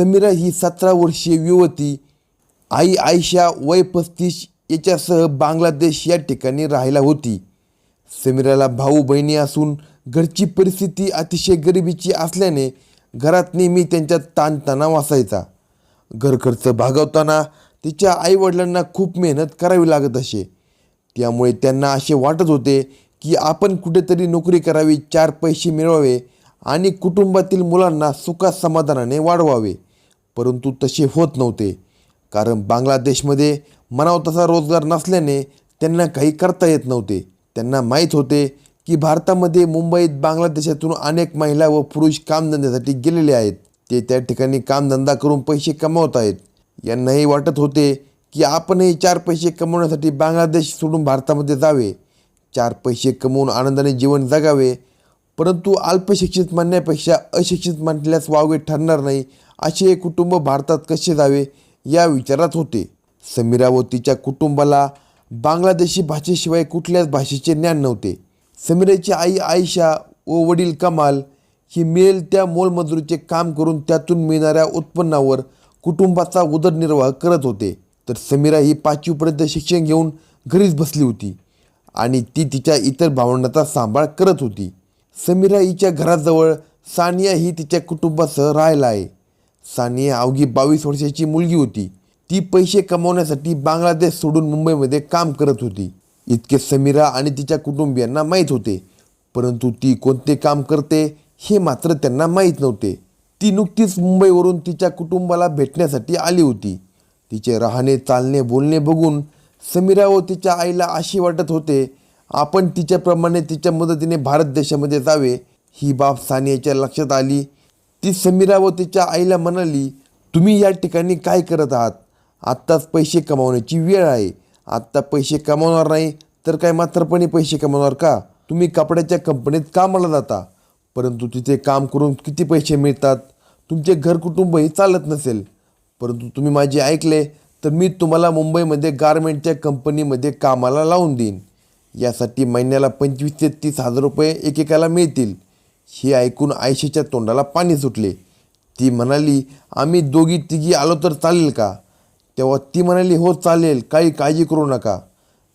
समीरा ही सतरा वर्षीय युवती आई आयशा वय पस्तीस याच्यासह बांगलादेश या ठिकाणी राहायला होती. समीराला भाऊ बहिणी असून घरची परिस्थिती अतिशय गरिबीची असल्याने घरात नेहमी त्यांच्यात ताणतणाव असायचा घरखर्च भागवताना तिच्या आईवडिलांना खूप मेहनत करावी लागत असे. त्यामुळे त्यांना असे वाटत होते की आपण कुठेतरी नोकरी करावी चार पैसे मिळवावे आणि कुटुंबातील मुलांना सुखासमाधानाने वाढवावे. परंतु तसे होत नव्हते. कारण बांगलादेशमध्ये मनाव तसा रोजगार नसल्याने त्यांना काही करता येत नव्हते. त्यांना माहीत होते की भारतामध्ये मुंबईत बांगलादेशातून अनेक महिला व पुरुष कामधंद्यासाठी गेलेले आहेत. ते त्या ठिकाणी कामधंदा करून पैसे कमावत आहेत. यांनाही वाटत होते की आपणही चार पैसे कमवण्यासाठी बांगलादेश सोडून भारतामध्ये जावे. चार पैसे कमवून आनंदाने जीवन जगावे. परंतु अल्पशिक्षित म्हणण्यापेक्षा अशिक्षित म्हटल्यास वावे ठरणार नाही. असे कुटुंब भारतात कसे जावे या विचारात होते. समीरा व तिच्या कुटुंबाला बांगलादेशी भाषेशिवाय कुठल्याच भाषेचे ज्ञान नव्हते. समीराची आई आयशा व वडील कमाल ही मिळेल त्या मोलमजुरीचे काम करून त्यातून मिळणाऱ्या उत्पन्नावर कुटुंबाचा उदरनिर्वाह करत होते. तर समीरा ही पाचवीपर्यंत शिक्षण घेऊन घरीच बसली होती आणि ती तिच्या इतर भावंडाचा सांभाळ करत होती. समीरा हिच्या घराजवळ सानिया ही तिच्या कुटुंबासह राहायला आहे. सानिया अवघी बावीस वर्षाची मुलगी होती. ती पैसे कमवण्यासाठी बांगलादेश सोडून मुंबईमध्ये काम करत होती. इतके समीरा आणि तिच्या कुटुंबियांना माहीत होते. परंतु ती कोणते काम करते हे मात्र त्यांना माहीत नव्हते. ती नुकतीच मुंबईवरून तिच्या कुटुंबाला भेटण्यासाठी आली होती. तिचे राहणे चालणे बोलणे बघून समीरा व तिच्या आईला अशी वाटत होते आपण तिच्याप्रमाणे तिच्या मदतीने भारत देशामध्ये जावे. ही बाब सानियाच्या लक्षात आली. ती समीरा व तिच्या आईला म्हणाली तुम्ही या ठिकाणी काय करत आहात? आत्ताच पैसे कमावण्याची वेळ आहे. आत्ता पैसे कमावणार नाही तर काय मात्रपणे पैसे कमावणार का? तुम्ही कपड्याच्या कंपनीत कामाला जाता. परंतु तिथे काम करून किती पैसे मिळतात? तुमचे घर कुटुंबही चालत नसेल. परंतु तुम्ही माझे ऐकले तर मी तुम्हाला मुंबईमध्ये गारमेंटच्या कंपनीमध्ये कामाला लावून देईन. यासाठी महिन्याला पंचवीस ते तीस हजार रुपये एकेकाला मिळतील. हे ऐकून आयशेच्या तोंडाला पाणी सुटले. ती म्हणाली आम्ही दोघी तिघी आलो तर चालेल का? तेव्हा ती म्हणाली हो चालेल काही काळजी करू नका.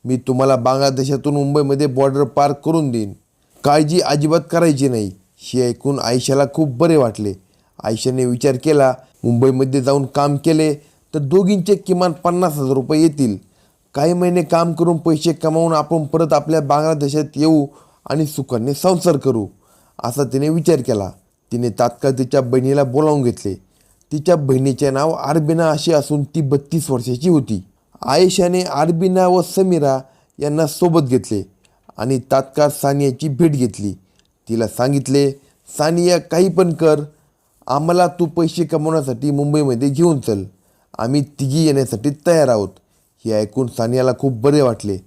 मी तुम्हाला बांगलादेशातून मुंबईमध्ये बॉर्डर पार करून देईन. काळजी अजिबात करायची नाही. हे ऐकून आयशाला खूप बरे वाटले. आयशाने विचार केला मुंबईमध्ये जाऊन काम केले तर दोघींचे किमान पन्नास हजार रुपये येतील. काही महिने काम करून पैसे कमावून आपण परत आपल्या बांगलादेशात येऊ आणि सुखाने संसार करू. असा तिने विचार केला. तिने तात्काळ तिच्या बहिणीला बोलावून घेतले. तिच्या बहिणीचे नाव आरबिना असे असून ती बत्तीस वर्षाची होती. आयशाने आरबिना व समीरा यांना सोबत घेतले आणि तात्काळ सानियाची भेट घेतली. तिला सांगितले सानिया काही पण कर. आम्हाला तू पैसे कमवण्यासाठी मुंबईमध्ये घेऊन चल. आम्ही तिघी येण्यासाठी तयार आहोत. हे ऐकून सानियाला खूप बरे वाटले.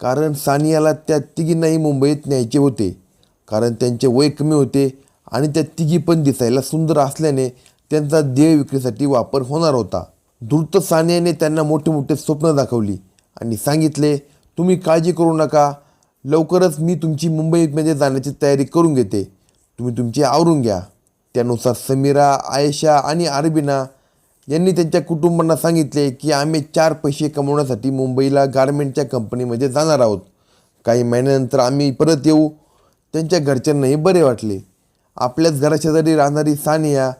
कारण सानियाला त्या तिघींनाही मुंबईत न्यायचे होते. कारण त्यांचे वय कमी होते आणि त्या तिघी पण दिसायला सुंदर असल्याने त्यांचा देह विक्रीसाठी वापर होणार होता. धूर्त सानियाने त्यांना मोठे मोठे स्वप्न दाखवली आणि सांगितले तुम्ही काळजी करू नका. लवकरच मी तुमची मुंबईमध्ये जाण्याची तयारी करून घेते. तुम्ही तुमची आवरून घ्या. त्यानुसार समीरा आयशा आणि आरबिना यांनी त्यांच्या कुटुंबांना सांगितले की आम्ही चार पैसे कमवण्यासाठी मुंबईला गारमेंटच्या कंपनीमध्ये जाणार आहोत. काही महिन्यानंतर आम्ही परत येऊ. त्यांच्या घरच्यांनाही बरे वाटले. आपल्याच घराशेजारी राहणारी सानिया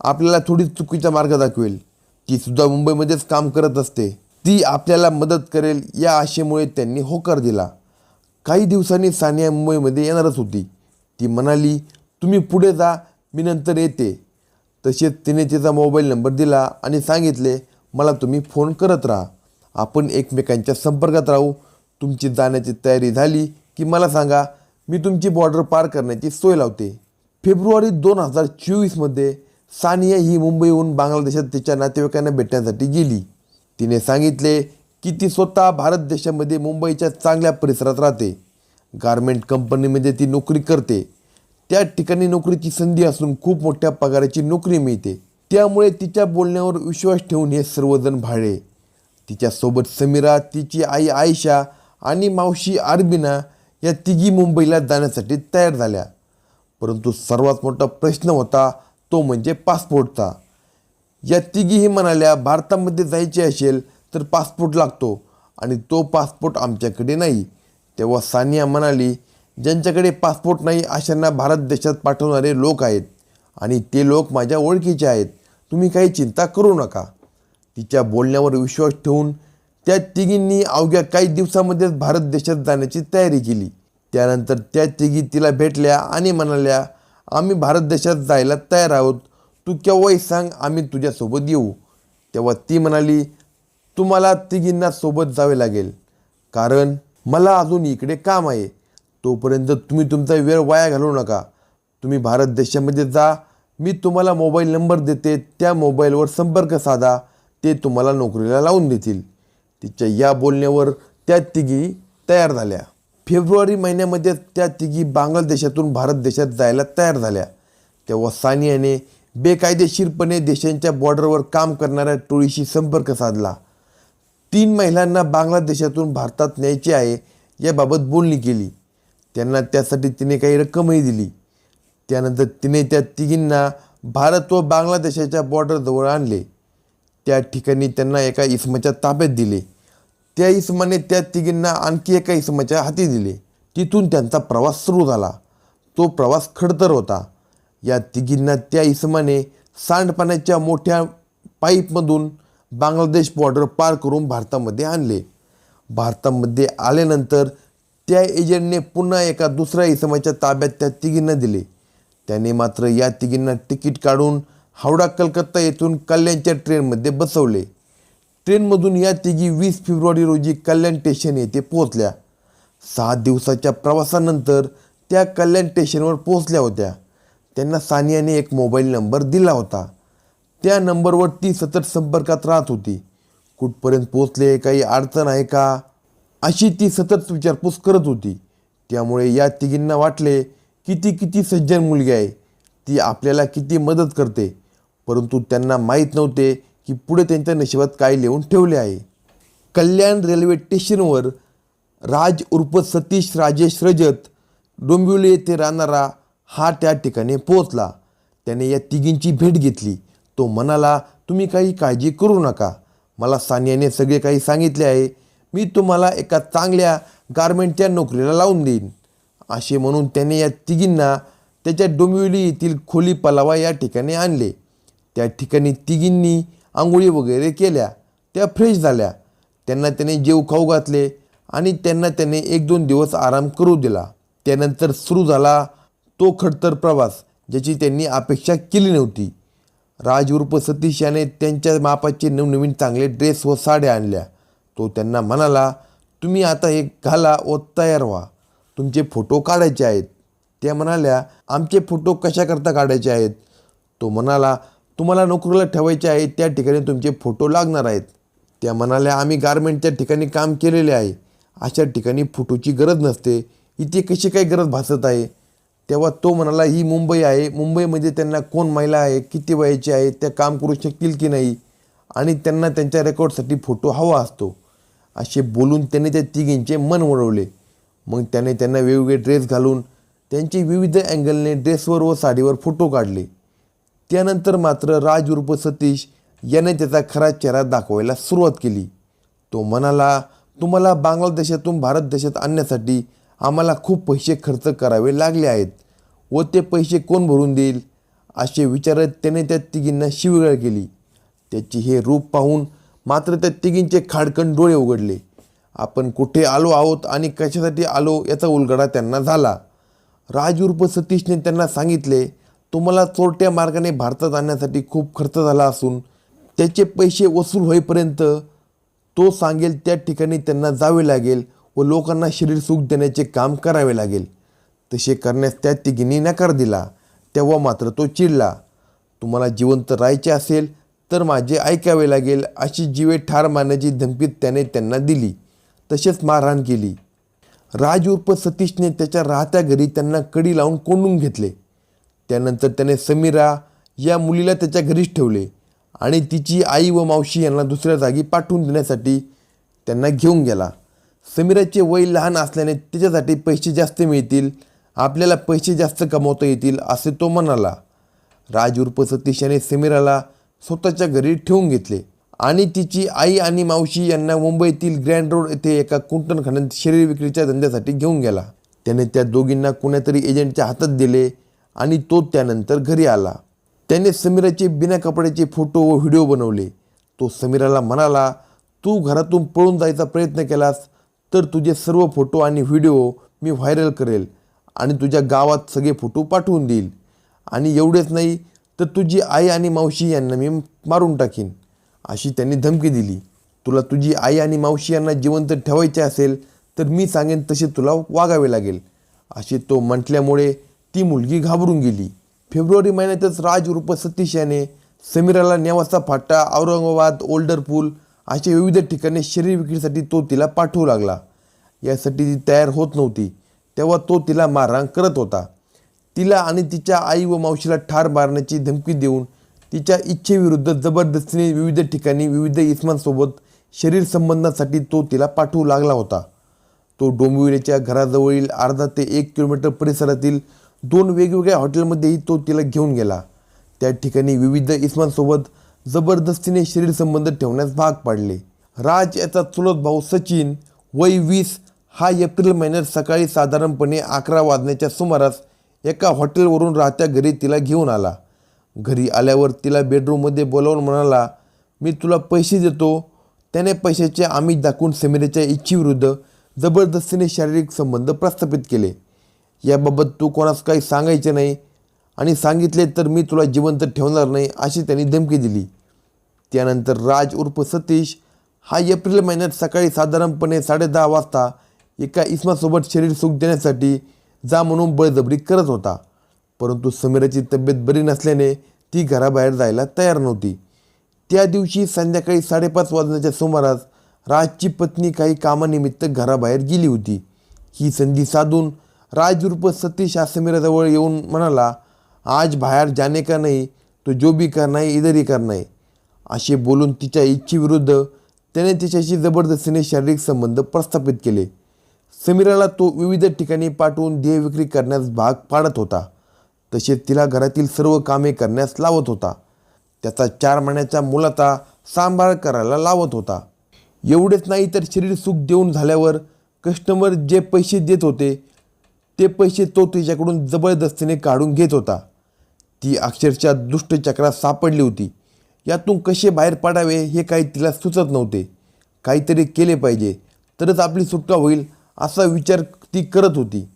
आपल्याला थोडी चुकीचा मार्ग दाखवेल. ती सुद्धा मुंबईमध्येच काम करत असते. ती आपल्याला मदत करेल या आशेमुळे त्यांनी होकार दिला. काही दिवसांनी सानिया मुंबईमध्ये येणारच होती. ती म्हणाली तुम्ही पुढे जा मी नंतर येते. तसेच तिने तिचा मोबाईल नंबर दिला आणि सांगितले मला तुम्ही फोन करत राहा. आपण एकमेकांच्या संपर्कात राहू. तुमची जाण्याची तयारी झाली की मला सांगा मी तुमची बॉर्डर पार करण्याची सोय लावते. फेब्रुवारी दोन हजार चोवीसमध्ये सानिया ही मुंबईहून बांगलादेशात तिच्या नातेवाईकांना भेटण्यासाठी गेली. तिने सांगितले की ती स्वतः भारत देशामध्ये मुंबईच्या चांगल्या परिसरात राहते. गारमेंट कंपनीमध्ये ती नोकरी करते. त्या ठिकाणी नोकरीची संधी असून खूप मोठ्या पगाराची नोकरी मिळते. त्यामुळे तिच्या बोलण्यावर विश्वास ठेवून हे सर्वजण भाळे तिच्यासोबत समीरा तिची आई आयशा आणि मावशी आर्बिना या तिघी मुंबईला जाण्यासाठी तयार झाल्या. परंतु सर्वात मोठा प्रश्न होता तो म्हणजे पासपोर्टचा. या तिघीही म्हणाल्या भारतामध्ये जायचे असेल तर पासपोर्ट लागतो आणि तो पासपोर्ट आमच्याकडे नाही. तेव्हा सानिया म्हणाली ज्यांच्याकडे पासपोर्ट नाही अशांना भारत देशात पाठवणारे लोक आहेत आणि ते लोक माझ्या ओळखीचे आहेत. तुम्ही काही चिंता करू नका. तिच्या बोलण्यावर विश्वास ठेवून त्या तिघींनी अवघ्या काही दिवसामध्येच भारत देशात जाण्याची तयारी केली. त्यानंतर त्या तिघी तिला भेटल्या आणि म्हणाल्या आम्ही भारत देशात जायला तयार आहोत. तू केव्हाही सांग आम्ही तुझ्यासोबत येऊ. तेव्हा ती म्हणाली तुम्हाला तिघींना सोबत जावे लागेल. कारण मला अजून इकडे काम आहे. तोपर्यंत तुम्ही तुमचा वेळ वाया घालवू नका. तुम्ही भारत देशामध्ये जा. मी तुम्हाला मोबाईल नंबर देते. त्या मोबाईलवर संपर्क साधा. ते तुम्हाला नोकरीला लावून देतील. तिच्या या बोलण्यावर त्या तिघी तयार झाल्या. फेब्रुवारी महिन्यामध्ये त्या तिघी बांगलादेशातून भारत देशात जायला तयार झाल्या. तेव्हा सानियाने बेकायदेशीरपणे देशांच्या बॉर्डरवर काम करणाऱ्या टोळीशी संपर्क साधला. तीन महिलांना बांगलादेशातून भारतात न्यायचे आहे याबाबत बोलणी केली. त्यांना त्यासाठी तिने काही रक्कमही दिली. त्यानंतर तिने त्या तिघींना भारत व बांगलादेशाच्या बॉर्डरजवळ आणले. त्या ठिकाणी त्यांना एका इसमाच्या ताब्यात दिले. त्या इसमाने त्या तिघींना आणखी एका इसमाच्या हाती दिले. तिथून त्यांचा प्रवास सुरू झाला. तो प्रवास खडतर होता. या तिघींना त्या इसमाने सांडपाण्याच्या मोठ्या पाईपमधून बांगलादेश बॉर्डर पार करून भारतामध्ये आणले. भारतामध्ये आल्यानंतर त्या एजंटने पुन्हा एका दुसऱ्या इसमाच्या ताब्यात त्या तिघींना दिले. त्याने मात्र या तिघींना तिकीट काढून हावडा कलकत्ता येथून कल्याणच्या ट्रेनमध्ये बसवले. ट्रेनमधून या तिघी वीस फेब्रुवारी रोजी कल्याण स्टेशन येथे पोहोचल्या. सहा दिवसाच्या प्रवासानंतर त्या कल्याण स्टेशनवर पोहोचल्या होत्या. त्यांना सानियाने एक मोबाईल नंबर दिला होता. त्या नंबरवर ती सतत संपर्कात राहत होती. कुठपर्यंत पोहोचले काही अडचण आहे का? अशी ती सतत विचारपूस करत होती. त्यामुळे या तिघींना वाटले की ती किती सज्जन मुलगी आहे. ती आपल्याला किती मदत करते. परंतु त्यांना माहीत नव्हते की पुढे त्यांच्या नशिबात काय लिहून ठेवले आहे. कल्याण रेल्वे स्टेशनवर राज उर्फ सतीश राजेश रजत डोंबिवली येथे राहणारा हा त्या ठिकाणी पोहोचला. त्याने या तिघींची भेट घेतली. तो म्हणाला तुम्ही काही काळजी करू नका. मला सानियाने सगळे काही सांगितले आहे. मी तुम्हाला एका चांगल्या गारमेंटच्या नोकरीला लावून देईन. असे म्हणून त्याने या तिघींना त्याच्या डोंबिवली येथील खोली पलावा या ठिकाणी आणले. त्या ठिकाणी तिघींनी आंघोळी वगैरे केल्या त्या फ्रेश झाल्या. त्यांना त्याने जेव खाऊ घातले आणि त्यांना त्याने एक दोन दिवस आराम करू दिला. त्यानंतर सुरू झाला तो खडतर प्रवास ज्याची त्यांनी अपेक्षा केली नव्हती. राज उर्फ सतीश याने त्यांच्या मापाचे नवनवीन चांगले ड्रेस व साड्या आणल्या. तो त्यांना म्हणाला तुम्ही आता हे घाला व तयार व्हा. तुमचे फोटो काढायचे आहेत. त्या म्हणाल्या आमचे फोटो कशाकरता काढायचे आहेत? तो म्हणाला तुम्हाला नोकरीला ठेवायचे आहे त्या ठिकाणी तुमचे फोटो लागणार आहेत. त्या म्हणाल्या आम्ही गारमेंटच्या ठिकाणी काम केलेले आहे. अशा ठिकाणी फोटोची गरज नसते. इथे कशी काय गरज भासत आहे? तेव्हा तो म्हणाला ही मुंबई आहे. मुंबईमध्ये त्यांना कोण महिला आहे किती वयाची आहे त्या काम करू शकतील की नाही? आणि त्यांना त्यांच्या रेकॉर्डसाठी फोटो हवा असतो. असे बोलून त्याने त्या तिघींचे मन वळवले मग त्याने त्यांना वेगवेगळे ड्रेस घालून त्यांचे विविध अँगलने ड्रेसवर व साडीवर फोटो काढले. त्यानंतर मात्र राज उर्फ सतीश याने त्याचा खरा चेहरा दाखवायला सुरुवात केली. तो म्हणाला तुम्हाला बांगलादेशातून भारत देशात आणण्यासाठी आम्हाला खूप पैसे खर्च करावे लागले आहेत व ते पैसे कोण भरून देईल? असे विचारत त्याने त्या तिघींना शिवीगाळ केली. त्याची हे रूप पाहून मात्र त्या तिघींचे खाडकन डोळे उघडले. आपण कुठे आलो आहोत आणि कशासाठी आलो याचा उलगडा त्यांना झाला राज उर्फ सतीशने त्यांना सांगितले तुम्हाला चोरट्या मार्गाने भारतात आणण्यासाठी खूप खर्च झाला असून त्याचे पैसे वसूल होईपर्यंत तो सांगेल त्या ठिकाणी त्यांना जावे लागेल व लोकांना शरीर सुख देण्याचे काम करावे लागेल. तसे करण्यास त्या तिघींनी नकार दिला. तेव्हा मात्र तो चिडला. तुम्हाला जिवंत राहायचे असेल तर माझे ऐकावे लागेल अशी जीवे ठार मारण्याची धमकी त्याने त्यांना दिली. तसेच मारहाण केली. राज उर्फ सतीशने त्याच्या राहत्या घरी त्यांना कडी लावून कोंडून घेतले. त्यानंतर त्याने समीरा या मुलीला त्याच्या घरीच ठेवले आणि तिची आई व मावशी यांना दुसऱ्या जागी पाठवून देण्यासाठी त्यांना घेऊन गेला. समीराचे वय लहान असल्याने त्याच्यासाठी पैसे जास्त मिळतील आपल्याला पैसे जास्त कमवता येतील असे तो म्हणाला. राज उर्फ सतीश याने समीराला स्वतःच्या घरी ठेवून घेतले आणि तिची आई आणि मावशी यांना मुंबईतील ग्रँड रोड येथे एका कुंटणखान्यात शरीर विक्रीच्या धंद्यासाठी घेऊन गेला. त्याने त्या दोघींना कुणातरी एजंटच्या हातात दिले आणि तो त्यानंतर घरी आला. त्याने समीराचे बिना कपड्याचे फोटो व व्हिडिओ बनवले. तो समीराला म्हणाला तू घरातून पळून जायचा प्रयत्न केलास तर तुझे सर्व फोटो आणि व्हिडिओ मी व्हायरल करेल आणि तुझ्या गावात सगळे फोटो पाठवून देईल. आणि एवढेच नाही तर तुझी आई आणि मावशी यांना मी मारून टाकीन. अशी त्यांनी धमकी दिली. तुला तुझी आई आणि मावशी यांना जिवंत ठेवायचे असेल तर मी सांगेन तसे तुला वागावे लागेल. असे तो म्हटल्यामुळे ती मुलगी घाबरून गेली. फेब्रुवारी महिन्यातच राज उर्फ सतीश याने समीराला नेवासा फाटा औरंगाबाद ओल्डर पूल अशा विविध ठिकाणी शरीर विक्रीसाठी तो तिला पाठवू लागला. यासाठी ती तयार होत नव्हती. तेव्हा तो तिला मारहाण करत होता. तिला आणि तिच्या आई व मावशीला ठार मारण्याची धमकी देऊन तिच्या इच्छेविरुद्ध जबरदस्तीने विविध ठिकाणी विविध इसमांसोबत शरीर संबंधासाठी तो तिला पाठवू लागला होता. तो डोंबिवलीच्या घराजवळील अर्धा ते एक किलोमीटर परिसरातील दोन वेगवेगळ्या हॉटेलमध्येही तो तिला घेऊन गेला. त्या ठिकाणी विविध इस्मांसोबत जबरदस्तीने शरीर संबंध ठेवण्यास भाग पाडले. राज याचा चुलत भाऊ सचिन वय वीस हा एप्रिल महिन्यात सकाळी साधारणपणे अकरा वाजण्याच्या सुमारास एका हॉटेलवरून राहत्या घरी तिला घेऊन आला. घरी आल्यावर तिला बेडरूममध्ये बोलावून म्हणाला मी तुला पैसे देतो. त्याने पैशाचे आमिष दाखवून समीरेच्या इच्छेविरुद्ध जबरदस्तीने शारीरिक संबंध प्रस्थापित केले. याबाबत तू कोणास काही सांगायचे नाही आणि सांगितले तर मी तुला जिवंत ठेवणार नाही अशी त्यांनी धमकी दिली. त्यानंतर राज उर्फ सतीश हा एप्रिल महिन्यात सकाळी साधारणपणे साडेदहा वाजता एका इस्मासोबत शरीर सुख देण्यासाठी जा म्हणून बळजबरी करत होता. परंतु समीराची तब्येत बरी नसल्याने ती घराबाहेर जायला तयार नव्हती. त्या दिवशी संध्याकाळी साडेपाच वाजण्याच्या सुमारास राजची पत्नी काही कामानिमित्त घराबाहेर गेली होती. ही संधी साधून राजरूप सतीश हा समीराजवळ येऊन म्हणाला आज बाहेर जाने का नाही तो जो भी कर नाही इधरही कर नाही? असे बोलून तिच्या इच्छेविरुद्ध त्याने तिच्याशी जबरदस्तीने शारीरिक संबंध प्रस्थापित केले. समीराला तो विविध ठिकाणी पाठवून देह विक्री करण्यास भाग पाडत होता. तसेच तिला घरातील सर्व कामे करण्यास लावत होता. त्याचा चार महिन्याच्या मुलाचा सांभाळ करायला लावत होता. एवढेच नाही तर शरीर सुख देऊन झाल्यावर कस्टमर जे पैसे देत होते ते पैसे तो तिच्याकडून जबरदस्तीने काढून घेत होता. ती अक्षरशः दुष्टचक्रात सापडली होती. यातून कसे बाहेर पडावे हे काही तिला सुचत नव्हते. काहीतरी केले पाहिजे. तरच आपली सुटका होईल असा विचार ती करत होती.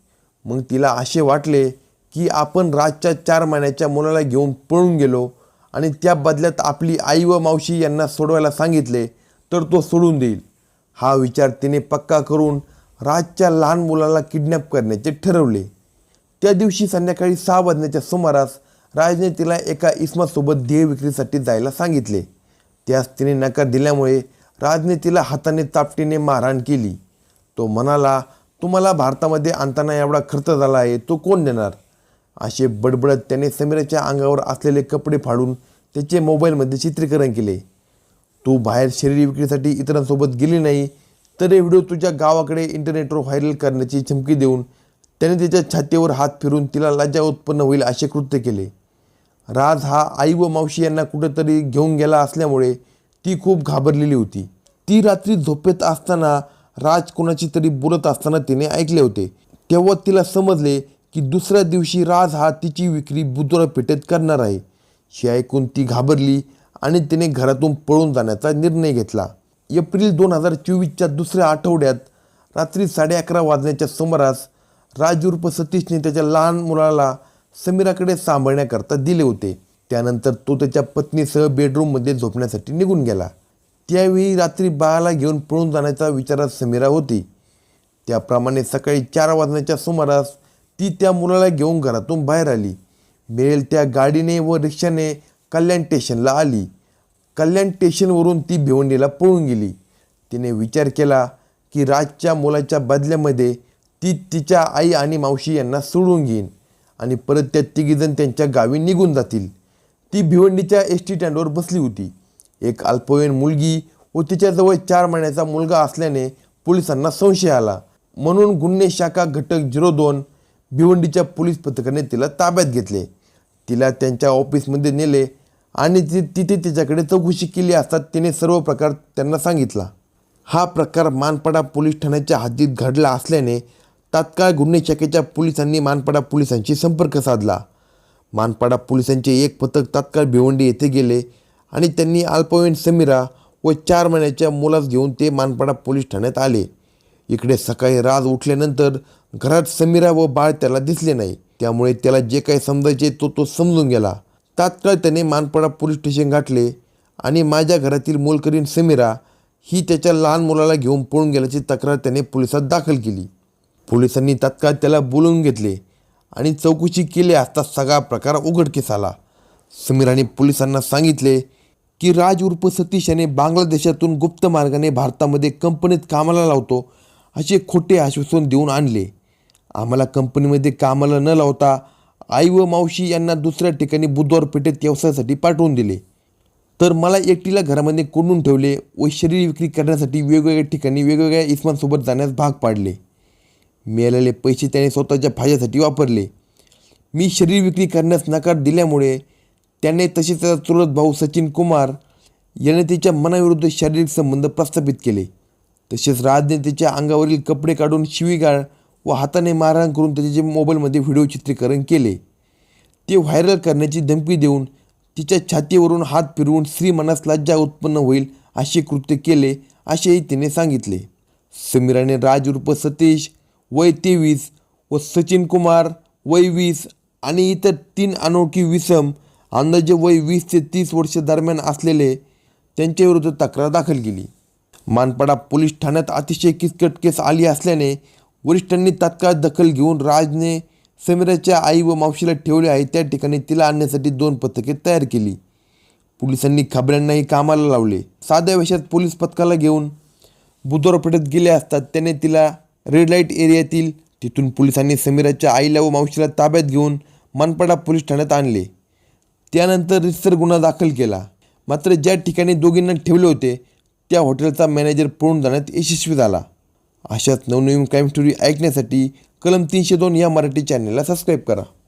मग तिला असे वाटले की आपण राजच्या चार महिन्याच्या मुलाला घेऊन पळून गेलो आणि त्या बदल्यात आपली आई व मावशी यांना सोडवायला सांगितले तर तो सोडून देईल. हा विचार तिने पक्का करून राजच्या लहान मुलाला किडनॅप करण्याचे ठरवले. त्या दिवशी संध्याकाळी सहा वाजण्याच्या सुमारास राजने तिला एका इस्मासोबत देह विक्रीसाठी जायला सांगितले. त्यास तिने नकार दिल्यामुळे राजने तिला हाताने चापटीने मारहाण केली. तो म्हणाला तुम्हाला भारतामध्ये आणताना एवढा खर्च झाला आहे तो कोण देणार? असे बडबडत त्याने समीराच्या अंगावर असलेले कपडे फाडून त्याचे मोबाईलमध्ये चित्रीकरण केले. तू बाहेर शरीर विक्रीसाठी इतरांसोबत गेली नाही तर हे व्हिडिओ तुझ्या गावाकडे इंटरनेटवर व्हायरल करण्याची धमकी देऊन त्याने तिच्या छातीवर हात फिरून तिला लज्जा उत्पन्न होईल असे कृत्य केले. राज हा आई व मावशी यांना कुठेतरी घेऊन गेला असल्यामुळे ती खूप घाबरलेली होती. ती रात्री झोपेत असताना राज कोणाची तरी बोलत असताना तिने ऐकले होते. तेव्हा तिला समजले की दुसऱ्या दिवशी राज हा तिची विक्री बुधवार पेठेत करणार आहे. हे ऐकून ती घाबरली आणि तिने घरातून पळून जाण्याचा निर्णय घेतला. एप्रिल दोन हजार चोवीसच्या दुसऱ्या आठवड्यात रात्री साडे अकरा वाजण्याच्या सुमारास राज उर्फ सतीशने त्याच्या लहान मुलाला समीराकडे सांभाळण्याकरता दिले होते. त्यानंतर तो त्याच्या पत्नीसह बेडरूममध्ये झोपण्यासाठी निघून गेला. त्यावेळी रात्री बाळाला घेऊन पळून जाण्याचा विचारात समीरा होती. त्याप्रमाणे सकाळी चार वाजण्याच्या सुमारास ती त्या मुलाला घेऊन घरातून बाहेर आली. मिळेल त्या गाडीने व रिक्षाने कल्याण स्टेशनला आली. कल्याण स्टेशनवरून ती भिवंडीला पळून गेली. तिने विचार केला की राजच्या मुलाच्या बदल्यामध्ये ती तिच्या आई आणि मावशी यांना सोडून घेईन आणि परत त्या तिघीजण त्यांच्या गावी निघून जातील. ती भिवंडीच्या एस टी स्टँडवर बसली होती. एक अल्पवयीन मुलगी व तिच्याजवळ चार महिन्याचा मुलगा असल्याने पोलिसांना संशय आला. म्हणून गुन्हे शाखा घटक झिरो दोन भिवंडीच्या पोलीस पथकाने तिला ताब्यात घेतले. तिला त्यांच्या ऑफिसमध्ये नेले आणि ती तिथे तिच्याकडे चौकशी केली असता तिने सर्व प्रकार त्यांना सांगितला. हा प्रकार मानपाडा पोलीस ठाण्याच्या हद्दीत घडला असल्याने तात्काळ गुन्हे शाखेच्या पोलिसांनी मानपाडा पोलिसांशी संपर्क साधला. मानपाडा पोलिसांचे एक पथक तात्काळ भिवंडी येथे गेले आणि त्यांनी अल्पवयीन समीरा व चार महिन्याच्या मुलास घेऊन ते मानपाडा पोलीस ठाण्यात आले. इकडे सकाळी राज उठल्यानंतर घरात समीरा व बाळ त्याला दिसले नाही. त्यामुळे त्याला जे काही समजायचे तो तो समजून गेला. तात्काळ त्याने मानपाडा पोलीस स्टेशन गाठले आणि माझ्या घरातील मोलकरीण समीरा ही त्याच्या लहान मुलाला घेऊन पळून गेल्याची तक्रार त्याने पोलिसात दाखल केली. पोलिसांनी तात्काळ त्याला बोलवून घेतले आणि चौकशी केली असता सगळा प्रकार उघडकीस आला. समीराने पोलिसांना सांगितले की राज उर्फ सतीश याने बांगलादेशातून गुप्त मार्गाने भारतामध्ये कंपनीत कामाला लावतो असे खोटे आश्वासन देऊन आणले. आम्हाला कंपनीमध्ये कामाला न लावता आई व मावशी यांना दुसऱ्या ठिकाणी बुधवार पेठेत व्यवसायासाठी पाठवून दिले. तर मला एकटीला घरामध्ये कोंडून ठेवले व शरीर विक्री करण्यासाठी वेगवेगळ्या ठिकाणी वेगवेगळ्या इसमांसोबत जाण्यास भाग पाडले. मिळालेले पैसे त्याने स्वतःच्या फायद्यासाठी वापरले. मी शरीर विक्री करण्यास नकार दिल्यामुळे त्याने तसेच त्याचा चुलत भाऊ सचिन कुमार याने तिच्या मनाविरुद्ध शारीरिक संबंध प्रस्थापित केले. तसेच राजने तिच्या अंगावरील कपडे काढून शिवीगाळ व हाताने मारहाण करून त्याचे मोबाईलमध्ये व्हिडिओ चित्रीकरण केले ते व्हायरल करण्याची धमकी देऊन तिच्या छातीवरून हात फिरवून स्त्री मनास लज्जा उत्पन्न होईल असे कृत्य केले असेही तिने सांगितले. समीराने राज उर्फ सतीश वय तेवीस व सचिन कुमार वय वीस आणि इतर तीन अनोळखी विसम अंदाजे वय वीस ते तीस वर्ष दरम्यान असलेले त्यांच्याविरुद्ध तक्रार दाखल केली. मानपाडा पोलीस ठाण्यात अतिशय किचकट केस आली असल्याने वरिष्ठांनी तात्काळ दखल घेऊन राजने समीराच्या आई व मावशीला ठेवले आहे. त्या ठिकाणी तिला आणण्यासाठी दोन पथके तयार केली. पोलिसांनी खबऱ्यांनाही कामाला लावले. साध्या वेशात पोलीस पथकाला घेऊन बुधवार पेठेत गेले असतात त्याने तिला रेड लाइट एरियातील तिथून पोलिसांनी समीराच्या आईला व मावशीला ताब्यात घेऊन मनपाडा पोलीस ठाण्यात आणले. त्यानंतर रितसर गुन्हा दाखल केला. मात्र ज्या ठिकाणी दोघींना ठेवले होते त्या हॉटेलचा मॅनेजर पळून जाण्यात यशस्वी झाला. अशाच नवनवीन क्राईम स्टोरी ऐकण्यासाठी कलम तीनशे दोन या मराठी चॅनलला सबस्क्राईब करा.